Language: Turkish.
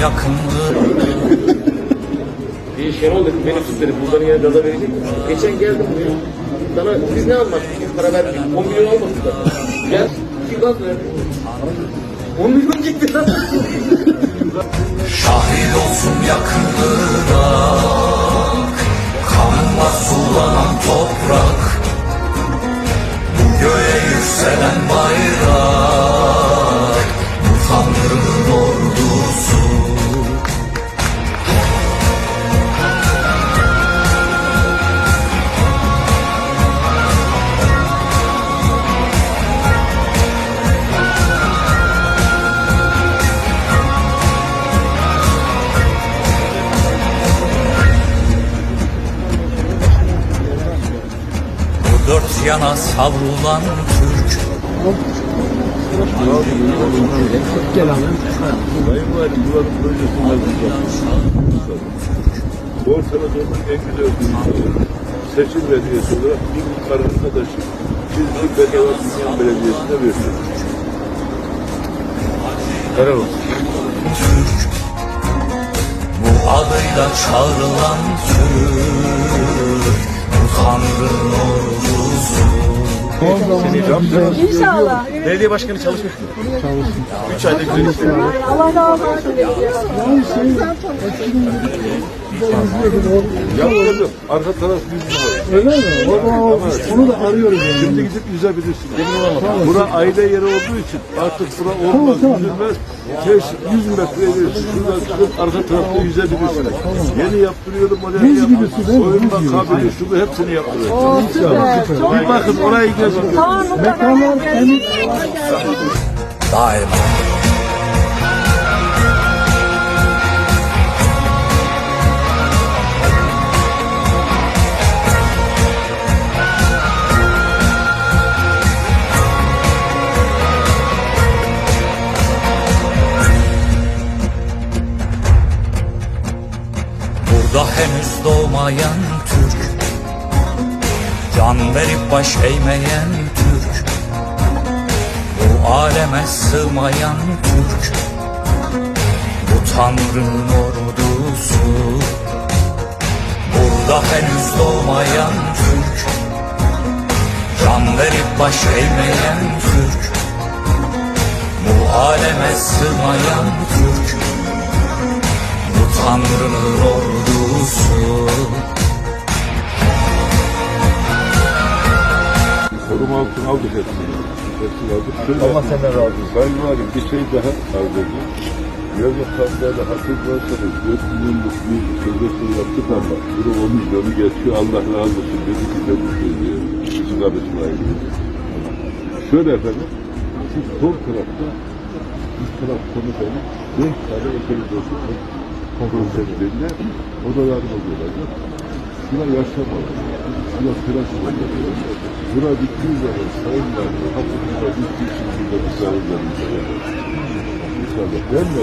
yakınlığı Bir Şenol dedim beni tut dedim. Buradan yine gaza verecek. Geçen geldim buraya. Sana biz ne anlaştık? Biz para verdik. 10 milyon almadık da. Gel. Bir gaz ver. 10 milyon gitti lan. Şahit olsun yakınlığına Kanla sulanan toprak dört yana savrulan Türk projesini yapacağız. Ortada dönmek en güzel. Seçim belediyesi olarak bir arkadaşı Çizgi Bedava Dünyan Belediyesi'ne. Helal olsun. Türk Bu adıyla çağrılan Türk Bu Ordusu İnşallah. Belediye başkanı çalışmış mı? Çalışsın. 3 ayda güzel işleri. Allah razı olsun. Yapmadım. Arka taraf yüz numara. Öyle mi? O onu da arıyoruz yani. Şimdi gidip yüzebilirsin. Bura aile yeri olduğu için artık bura olmaz, tamam. yüzülmez. Keş 100 metre ilerisi şuradan çıkıp arka tarafta yüzebilirsin. Yeni yaptırıyorum, yap- gibi su değil mi? Soyunma kabini, şu bu hepsini yaptırıyorum. Bir bakın orayı gezin. Tamam mutlaka. Daima Burada henüz doğmayan Türk Can verip baş eğmeyen Türk. Bu aleme sığmayan Türk. Bu Tanrı'nın ordusu. Burada henüz doğmayan Türk. Can verip baş eğmeyen Türk. Bu aleme sığmayan Türk. Bu Tanrı'nın Koruma altına aldık hepsini. Hepsini aldık. Şöyle Allah senden razı olsun. Sayın Valim bir şey daha arz edeyim. Yazık Tatlı'da hatır varsanız 4 milyonluk bir sözleşme yaptık ama bunu 10 milyonu geçiyor. Allah razı olsun. Dedi ki de bu sözü. Bizim kardeşime Şöyle efendim. Siz sol tarafta üst taraf konu benim. 5 tane ekeli dostum. Konseptlerinde odalarım oluyorlar. Şuna yaşam alanı, şuna tıraş alanı. Buna bittiği zaman sayın valim, hakkımızda bittiği için burada misafirlerimize yapar. İnşallah ben de